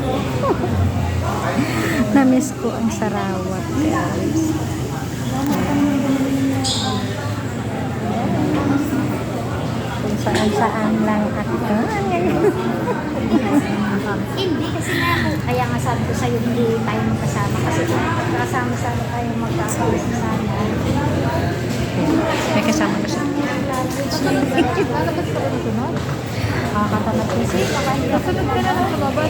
Namiss ko ang Sarawak, guys. Kung saan-saan lang ako. Hindi kasi nga ako, kaya nga sabi ko sa'yo hindi tayo magkasama kasi kasama sana tayo magkakaroon sana. May kasama ka siya. Lalabas ka ba na Angkatan Negeri akan diperoleh oleh Bapak.